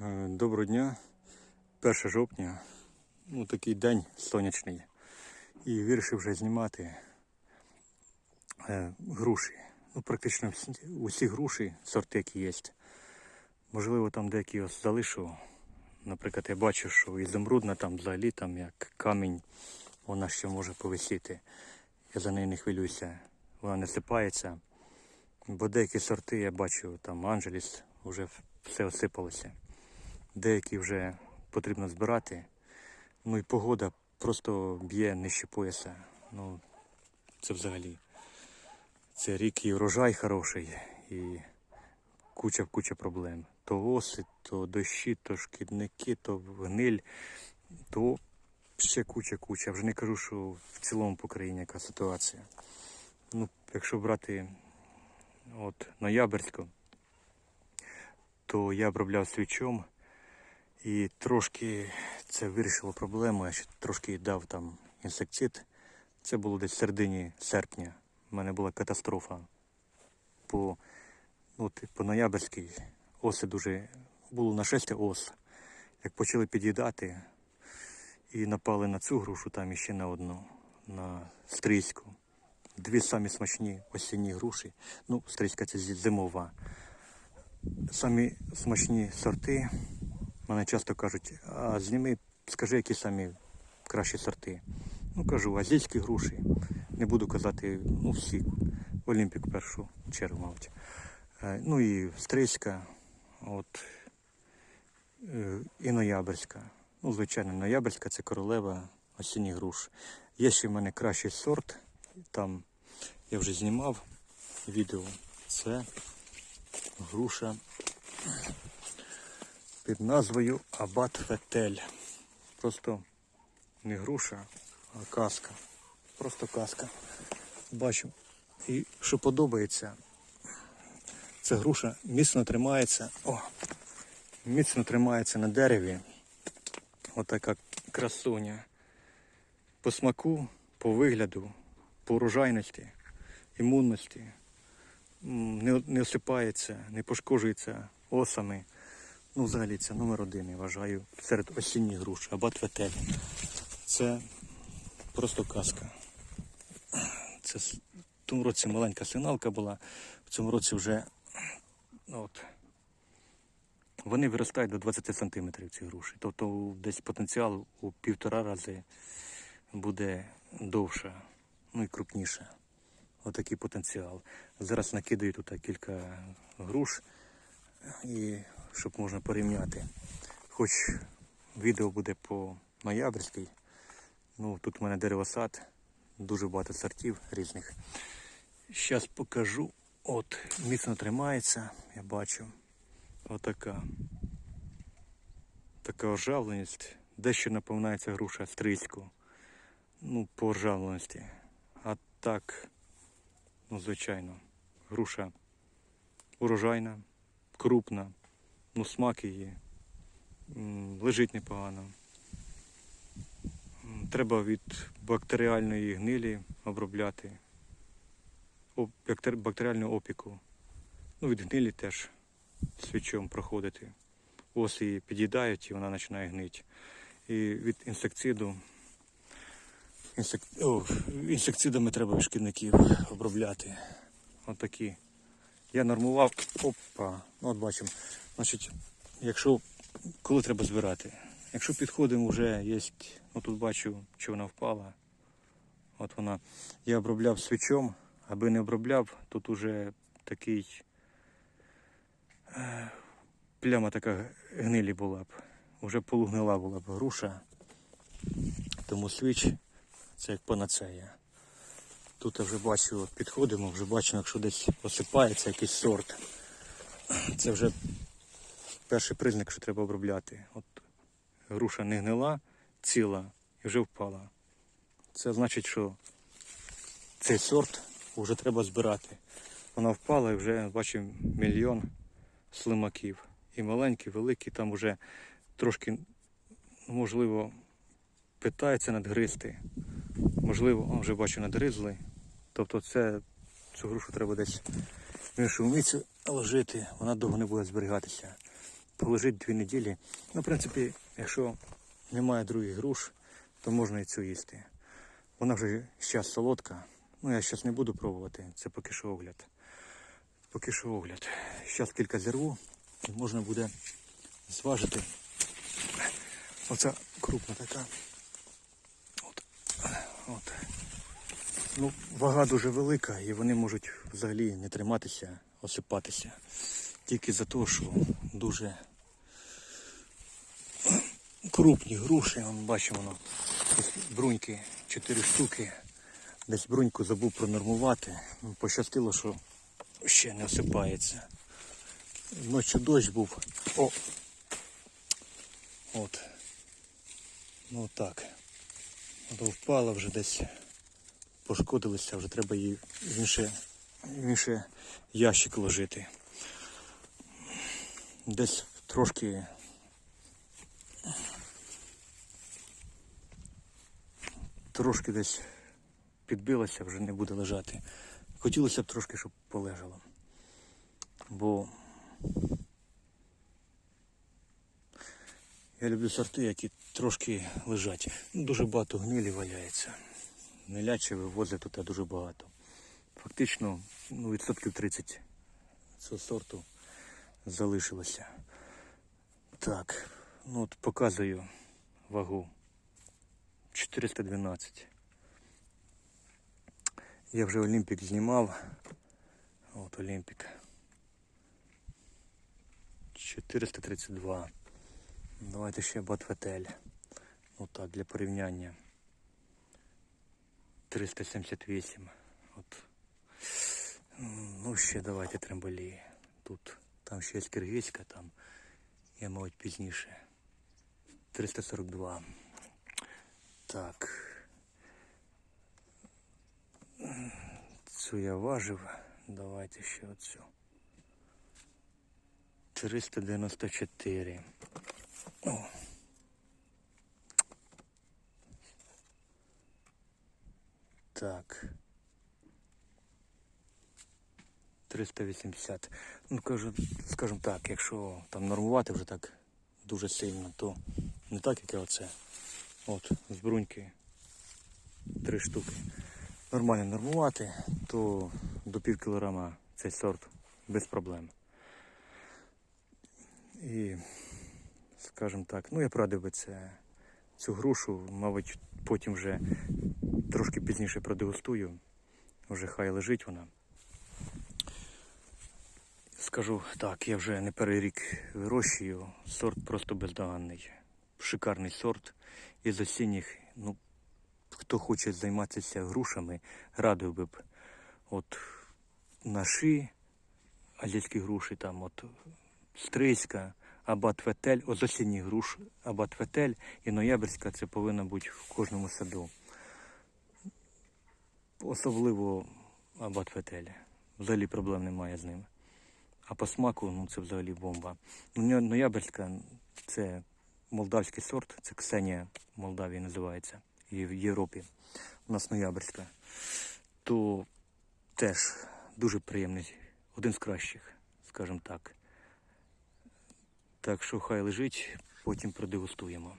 Е, Доброго дня. 1 жовтня. Ну, такий день сонячний. І вирішив вже знімати е, груші. Ну, практично усі груші, сорти, які є. Можливо, там деякі ось залишу. Наприклад, я бачу, що ізумрудна там взагалі там як камінь, вона ще може повисіти. Я за неї не хвилююся. Вона не сипається. Бо деякі сорти я бачу, там Анджеліс, вже все осипалося. Деякі вже потрібно збирати. Ну і погода просто б'є нижче пояса. Ну, це взагалі. Це рік і врожай хороший, і куча-куча проблем. То оси, то дощі, то шкідники, то гниль, то ще куча-куча. Вже не кажу, що в цілому по країні яка ситуація. Ну, якщо брати от ноябрьську, то я обробляв свічом і трошки це вирішило проблему. Я ще трошки дав там інсектицид. Це було десь в середині серпня. У мене була катастрофа. По, ну, от, по ноябрьській оси дуже було нашестя ос. Як почали під'їдати і напали на цю грушу, там іще на одну, на стрийську. Дві самі смачні осінні груші. Ну, стрийська це зимова. Самі смачні сорти. Мене часто кажуть, а зніми, скажи, які самі кращі сорти. Ну кажу, азійські груші. Не буду казати, ну всі. Олімпік в першу чергу, мабуть. Е, Ну і стрийська, от, е, і ноябрьська. Ну, звичайно, ноябрьська це королева осінніх груш. Є ще в мене кращий сорт. Там я вже знімав відео. Це груша під назвою Абат Фетель. Просто не груша, а казка. Просто казка. Бачу. І що подобається, ця груша міцно тримається. О, міцно тримається на дереві. Отака красуня. По смаку, по вигляду, по урожайності, імунності. Не, осипається, не пошкоджується осами. Ну, взагалі, це номер один, я вважаю, серед осінніх груш. Абат Ветель. Це просто казка. Це в тому році маленька сигналка була, в цьому році вже ну, от, вони виростають до 20 сантиметрів ці груші. Тобто десь потенціал у півтора рази буде довша, ну і крупніша. Отакий потенціал. Зараз накидаю тут кілька груш, і щоб можна порівняти. Хоч відео буде по ноябрьській. Ну, тут у мене деревосад, дуже багато сортів різних. Зараз покажу. От, міцно тримається, я бачу. Отака. Така ожавленість. Дещо напоминається груша стрийську. Ну, по ожавленості. А так, ну, звичайно, груша урожайна, крупна, ну смак її. Лежить непогано. Треба від бактеріальної гнилі обробляти. Бактеріальну опіку. Ну, від гнилі теж свічом проходити. Оси її під'їдають і вона починає гнити. І від інсектициду. Інсек... О, інсектицидами треба шкідників обробляти. Отакі. Я нормував. Опа. Ну, от бачимо. Значить, якщо коли треба збирати? Якщо підходимо, вже є. Ну тут бачу, що вона впала. От вона. Я обробляв свічом, аби не обробляв, тут уже такий е, пляма така гнилі була б. Уже полугнила була б груша. Тому свіч це як панацея. Тут я вже бачу, підходимо, вже бачимо, якщо десь осипається якийсь сорт. Це вже перший признак, що треба обробляти. От груша не гнила, ціла і вже впала. Це значить, що цей сорт вже треба збирати. Вона впала і вже бачимо мільйон слимаків. І маленькі, великі, там вже трошки, можливо, питаються надгризти. Можливо, о, вже бачу надгризли. Тобто це, цю грушу треба десь в іншу місце ложити, вона довго не буде зберігатися. полежить дві неділі. Ну, в принципі, якщо немає других груш, то можна і цю їсти. Вона вже зараз солодка. Ну, я зараз не буду пробувати, це поки що огляд. Поки що огляд. Зараз кілька зірву і можна буде зважити. Оця крупна така. От. Ну, вага дуже велика і вони можуть взагалі не триматися, осипатися. Тільки за те, що дуже крупні груші, Вон, бачимо, воно, бруньки 4 штуки. Десь бруньку забув пронормувати. Ну, Пощастило, що ще не осипається. Ночі дощ був. О! От. Ну так. От впала вже десь пошкодилися, вже треба її в інше, в інше ящик ложити. Десь трошки трошки десь підбилася, вже не буде лежати. Хотілося б трошки, щоб полежало. Бо я люблю сорти, які трошки лежать. Дуже багато гнилі валяється. Гниляче вивозять тут дуже багато. Фактично, ну, відсотків 30 цього сорту залишилося. Так, ну от показую вагу. 412. Я вже Олімпік знімав. От Олімпік. 432. Давайте ще Батветель. Отак, для порівняння. 378. От. Ну, ще давайте тремболі. Тут. Там ще є киргизька, там. Я, мабуть, пізніше. 342. Так. Цю я важив. Давайте ще оцю. 394. Так. 380. Ну, кажу, скажімо так, якщо там нормувати вже так дуже сильно, то не так, як я оце. От, з бруньки три штуки. Нормально нормувати, то до пів кілограма цей сорт без проблем. І, скажімо так, ну я порадив би це, цю грушу, мабуть, потім вже трошки пізніше продегустую. Вже хай лежить вона. Скажу так, я вже не перший рік вирощую, сорт просто бездоганний. Шикарний сорт. Із осінніх, ну, хто хоче займатися грушами, радив би б от наші азійські груші, там от Стрийська, Абат-Ветель, от з груш Абат-Ветель і Ноябрьська це повинно бути в кожному саду. Особливо Абат-Ветель. Взагалі проблем немає з ним. А по смаку, ну це взагалі бомба. Ну, Ноябрьська це молдавський сорт, це Ксенія Молдавії називається. І в Європі. У нас ноябрьська. То теж дуже приємний, один з кращих, скажімо так. Так що хай лежить, потім продегустуємо.